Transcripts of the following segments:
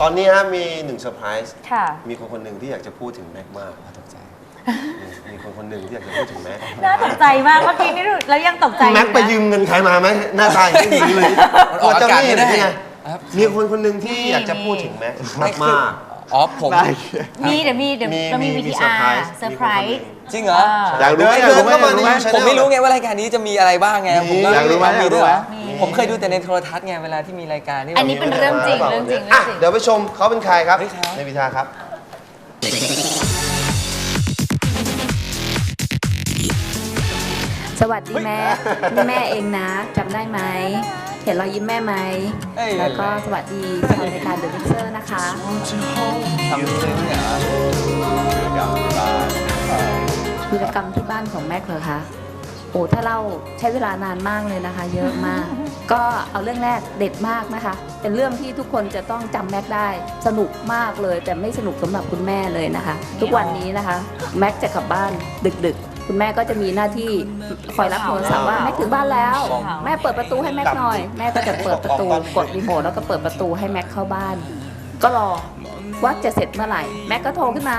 ตอนนี้ฮะมีหนึ่งเซอร์ไพรส์ค่ะ มีคนคนหนึ่งที่อยากจะพูดถึงแม็กมากตกใจ มีคนคนหนึ่งที่อยากจะพูดถึงแม็กน่าตกใจมากเมื่อกี้นี่ดูแล้วยังตกใจอยู่แม็กไปนะ ยืมเงินใครมาไหมหน้าตาอย่างนี้อย่างนี้เลยมันออกอากาศไม่ได้เจ้หนี้หรือไงครับมีคนคนหนึ่งที่อยากจะพูดถึงแม็กมากมาก อ๋อผมมีเดี๋ยวมีเดี๋ยวมีเรามีมี VTR เซอร์ไพรส์เซอร์ไพรส์ จริงเหรอ อยากรู้ไหมเดินอยากรู้ไหมเข้ามาอยากรู้ไหมผมไม่รู้ไงว่ารายการนี้จะมีอะไรบ้างไงผมก็อยากรู้ไหมมีด้วยเหรอมี ผมเคยดูแต่ในโทรทัศน์ไงเวลาที่มีรายการที่อันนี้แบบเป็นเรื่องจริงเรื่องจริงอะเรื่องจริง เดี๋ยวไปชมเขาเป็นใครครับเฮ้ยครับในวิทาครับ สวัสดีแม่นี่แม่เองนะจำได้ไหม เห็นรอยยิ้มแม่ไหม เอ้ย แล้วก็สวัสดีชาวรายการเดอะมิกเซอร์นะคะ ทำเลยเนี่ยเหรอวีรกรรมที่บ้านของแม็กเหรอคะ โอ้ถ้าเล่าใช้เวลานานมากเลยนะคะ เยอะมาก ก็เอาเรื่องแรกเด็ดมากนะคะ เป็นเรื่องที่ทุกคนจะต้องจำแม็กได้ สนุกมากเลย แต่ไม่สนุกสำหรับคุณแม่เลยนะคะ ทุกวันนี้นะคะ แม็กจะกลับบ้านดึกๆ คุณแม่ก็จะมีหน้าที่คอยรับโทรศัพท์ว่าแม็กถึงบ้านแล้ว แม่เปิดประตูให้แม็กหน่อย แม่ก็จะเปิดประตูกดรีโมทแล้วก็เปิดประตูให้แม็กเข้าบ้าน ก็รอว่าจะเสร็จเมื่อไหร่ แม็กก็โทรขึ้นมา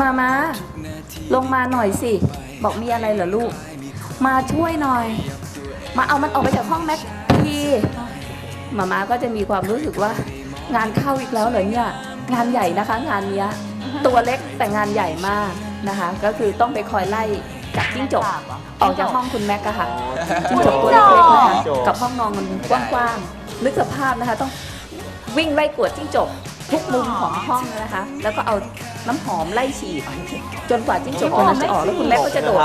มามาลงมาหน่อยสิ บอกมีอะไรเหรอลูก มาช่วยหน่อย มาเอามันออกไปจากห้องแม็กทีมามาก็จะมีความรู้สึกว่า งานเข้าอีกแล้วเหรอเนี่ย งานใหญ่นะคะ งานเนี้ย ตัวเล็กแต่งานใหญ่มาก นะคะ ก็คือต้องไปคอยไล่จับจิ้งจกออกจากห้องคุณแม็กอะค่ะจิ้งจกตัวเล็กๆนะคะกับห้องนอนมันกว้างๆนึกสภาพนะคะ ต้องวิ่งไล่กวดจิ้งจกทุกมุมของห้องนะคะ แล้วก็เอาน้ำหอมไล่ฉีดจนกว่าจิ้งจกตัวนั้นจะออกแล้วคุณแม่ก็จะโดด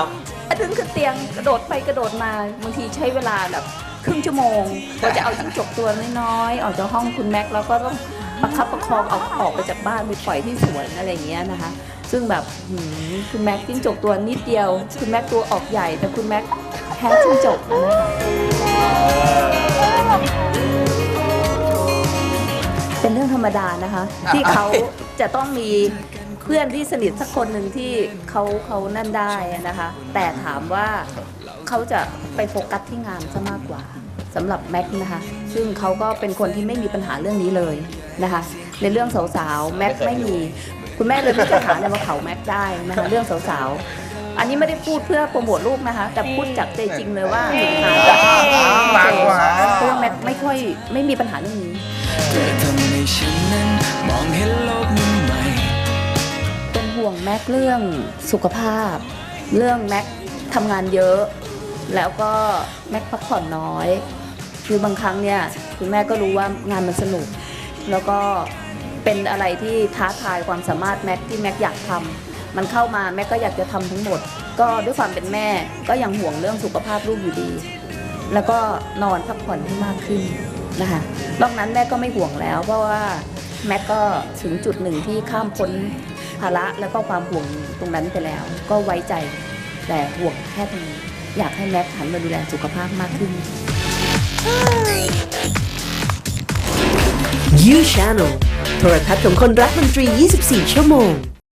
ดึงขึ้นเตียงกระโดดไปกระโดดมาบางทีใช้เวลาแบบครึ่งชั่วโมงกว่าจะเอาจิ้งจกตัวน้อยๆออกจากห้องคุณแม็กแล้วก็ต้องประคับประคองเอาออกไปจากบ้านไปปล่อยที่สวนอะไรอย่างเงี้ยนะคะ ซึ่งแบบหืมคุณแม็กจิ้งจกตัวนิดเดียว คุณแม็กตัวออกใหญ่ แต่คุณแม็กแพ้จิ้งจกนะคะเป็นเรื่องธรรมดานะคะ ที่เขาจะต้องมี เพื่อนที่สนิทสักคนหนึ่งที่เขาเขานั่นได้นะคะ แต่ถามว่าเขาจะไปโฟกัสที่งานซะมากกว่าสำหรับแม็กซ์นะคะ ซึ่งเขาก็เป็นคนที่ไม่มีปัญหาเรื่องนี้เลยนะคะ ในเรื่องสาวๆแม็กซ์ไม่มี คุณแม่เลยไม่จะหาในมาเขาแม็กซ์ได้นะคะเรื่องสาวๆอันนี้ไม่ได้พูดเพื่อโปรโมทรูปนะคะ แต่พูดจากใจจริงเลยว่าสุดท้าเพราะว่าแม็กซ์ไม่ค่อยไม่มีปัญหาเรื่องนี้ ม็กเรื่องสุขภาพ เรื่องแม็กทำงานเยอะ แล้วก็แม็กพักผ่อนน้อย คือบางครั้งเนี่ยคุณแม่ก็รู้ว่างานมันสนุก แล้วก็เป็นอะไรที่ท้าทายความสามารถแม็กที่แม็กอยากทำมันเข้ามาแม็กก็อยากจะทำทั้งหมด ก็ด้วยความเป็นแม่ก็ยังห่วงเรื่องสุขภาพลูกอยู่ดี แล้วก็นอนพักผ่อนให้มากขึ้นนะคะนอกนั้นแม่ก็ไม่ห่วงแล้ว เพราะว่าแม็กก็ถึงจุดหนึ่งที่ข้ามพ้น ภาระแล้วก็ความห่วงตรงนั้นไปแล้ว ก็ไว้ใจแต่ห่วงแค่ตรงนี้อยากให้แม็กหันมาดูแลสุขภาพมากขึ้น You Channel โทรทัศน์ของคนรักดนตรี 24 ชั่วโมง